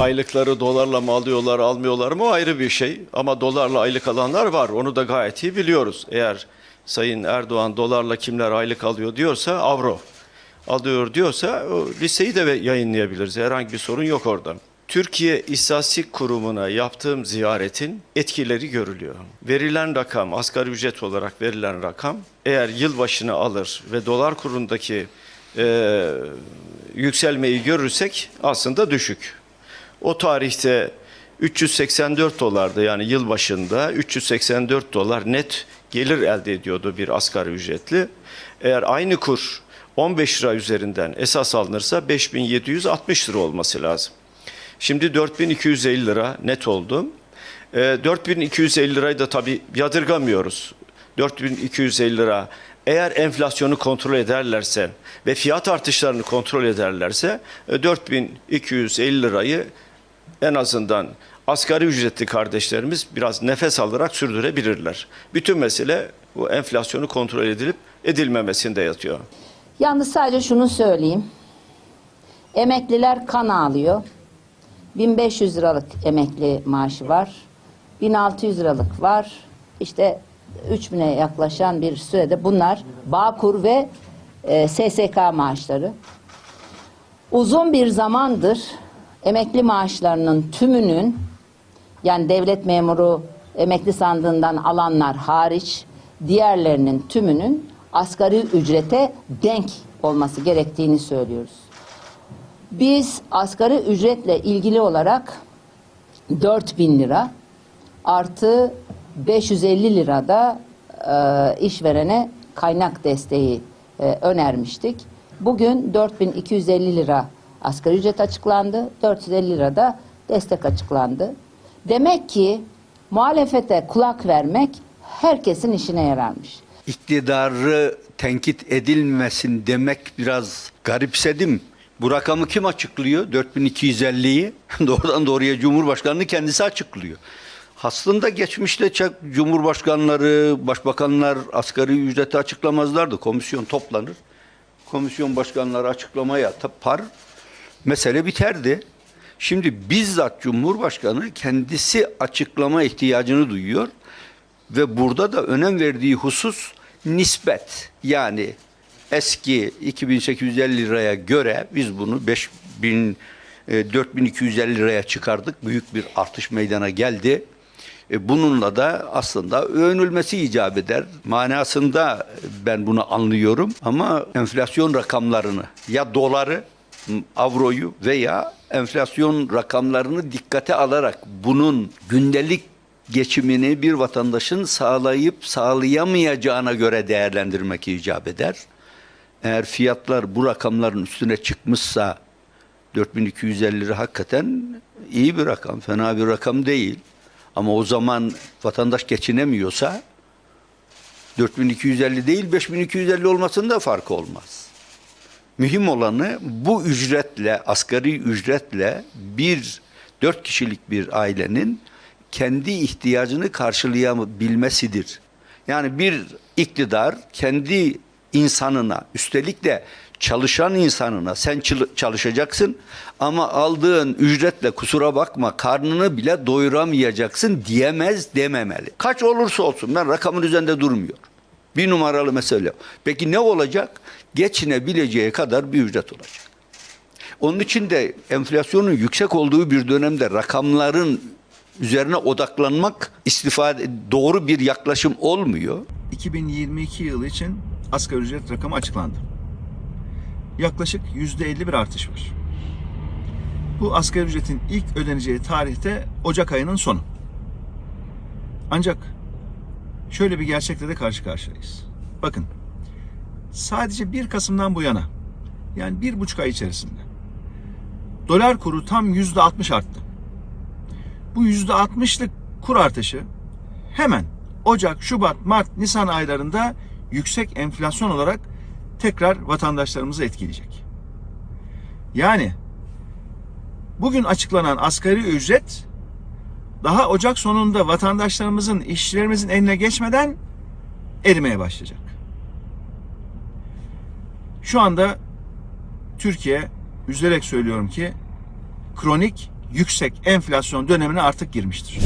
Aylıkları dolarla mı alıyorlar, almıyorlar mı ayrı bir şey. Ama dolarla aylık alanlar var. Onu da gayet iyi biliyoruz. Eğer Sayın Erdoğan dolarla kimler aylık alıyor diyorsa avro alıyor diyorsa o listeyi de yayınlayabiliriz. Herhangi bir sorun yok orada. Türkiye İstatistik Kurumu'na yaptığım ziyaretin etkileri görülüyor. Verilen rakam, asgari ücret olarak verilen rakam eğer yılbaşını alır ve dolar kurundaki e, yükselmeyi görürsek aslında düşük. O tarihte 384 dolardı yani yıl başında 384 dolar net gelir elde ediyordu bir asgari ücretli. Eğer aynı kur 15 lira üzerinden esas alınırsa 5760 lira olması lazım. Şimdi 4250 lira net oldu. E, 4250 lirayı da tabii yadırgamıyoruz. 4250 lira eğer enflasyonu kontrol ederlerse ve fiyat artışlarını kontrol ederlerse e, 4250 lirayı en azından asgari ücretli kardeşlerimiz biraz nefes alarak sürdürebilirler. Bütün mesele bu enflasyonu kontrol edilip edilmemesinde yatıyor. Yalnız sadece şunu söyleyeyim. Emekliler kan ağlıyor. 1500 liralık emekli maaşı var. 1600 liralık var. İşte 3000'e yaklaşan bir sürede bunlar Bağkur ve e, SSK maaşları. Uzun bir zamandır emekli maaşlarının tümünün yani devlet memuru emekli sandığından alanlar hariç diğerlerinin tümünün asgari ücrete denk olması gerektiğini söylüyoruz. Biz asgari ücretle ilgili olarak 4000 lira artı 550 lirada e, işverene kaynak desteği e, önermiştik. Bugün 4250 lira asgari ücret açıklandı. 450 lira da destek açıklandı. Demek ki muhalefete kulak vermek herkesin işine yararmış. iktidarı tenkit edilmesin demek biraz garipsedim. Bu rakamı kim açıklıyor? 4250'yi doğrudan doğruya Cumhurbaşkanlığı kendisi açıklıyor. Aslında geçmişte Cumhurbaşkanları, başbakanlar asgari ücreti açıklamazlardı. Komisyon toplanır. Komisyon başkanları açıklama yapar. Mesele biterdi. Şimdi bizzat Cumhurbaşkanı kendisi açıklama ihtiyacını duyuyor. Ve burada da önem verdiği husus nispet. Yani eski 2850 liraya göre biz bunu 5000 e, 4250 liraya çıkardık. Büyük bir artış meydana geldi. E, Bununla da aslında övünülmesi icap eder. Manasında ben bunu anlıyorum. Ama enflasyon rakamlarını ya doları, avroyu veya enflasyon rakamlarını dikkate alarak bunun gündelik geçimini bir vatandaşın sağlayıp sağlayamayacağına göre değerlendirmek icap eder. Eğer fiyatlar bu rakamların üstüne çıkmışsa 4250 lira hakikaten iyi bir rakam, fena bir rakam değil. Ama o zaman vatandaş geçinemiyorsa 4250 değil 5250 olmasının da farkı olmaz. Mühim olanı bu ücretle, asgari ücretle bir dört kişilik bir ailenin kendi ihtiyacını karşılayabilmesidir. Yani bir iktidar kendi insanına, üstelik de çalışan insanına sen çalışacaksın ama aldığın ücretle kusura bakma karnını bile doyuramayacaksın diyemez dememeli. Kaç olursa olsun ben rakamın üzerinde durmuyor. Bir numaralı mesele. Peki ne olacak? Geçinebileceği kadar bir ücret olacak. Onun için de enflasyonun yüksek olduğu bir dönemde rakamların üzerine odaklanmak istifade doğru bir yaklaşım olmuyor. 2022 yılı için asgari ücret rakamı açıklandı. Yaklaşık %50 bir artış var. Bu asgari ücretin ilk ödeneceği tarihte Ocak ayının sonu. Ancak şöyle bir gerçekle de karşı karşıyayız. Bakın sadece 1 Kasım'dan bu yana yani bir buçuk ay içerisinde dolar kuru tam %60 arttı. Bu %60'lık kur artışı hemen Ocak, Şubat, Mart, Nisan aylarında yüksek enflasyon olarak tekrar vatandaşlarımızı etkileyecek. Yani bugün açıklanan asgari ücret daha Ocak sonunda vatandaşlarımızın, işçilerimizin eline geçmeden erimeye başlayacak. Şu anda Türkiye üzülerek söylüyorum ki kronik yüksek enflasyon dönemine artık girmiştir.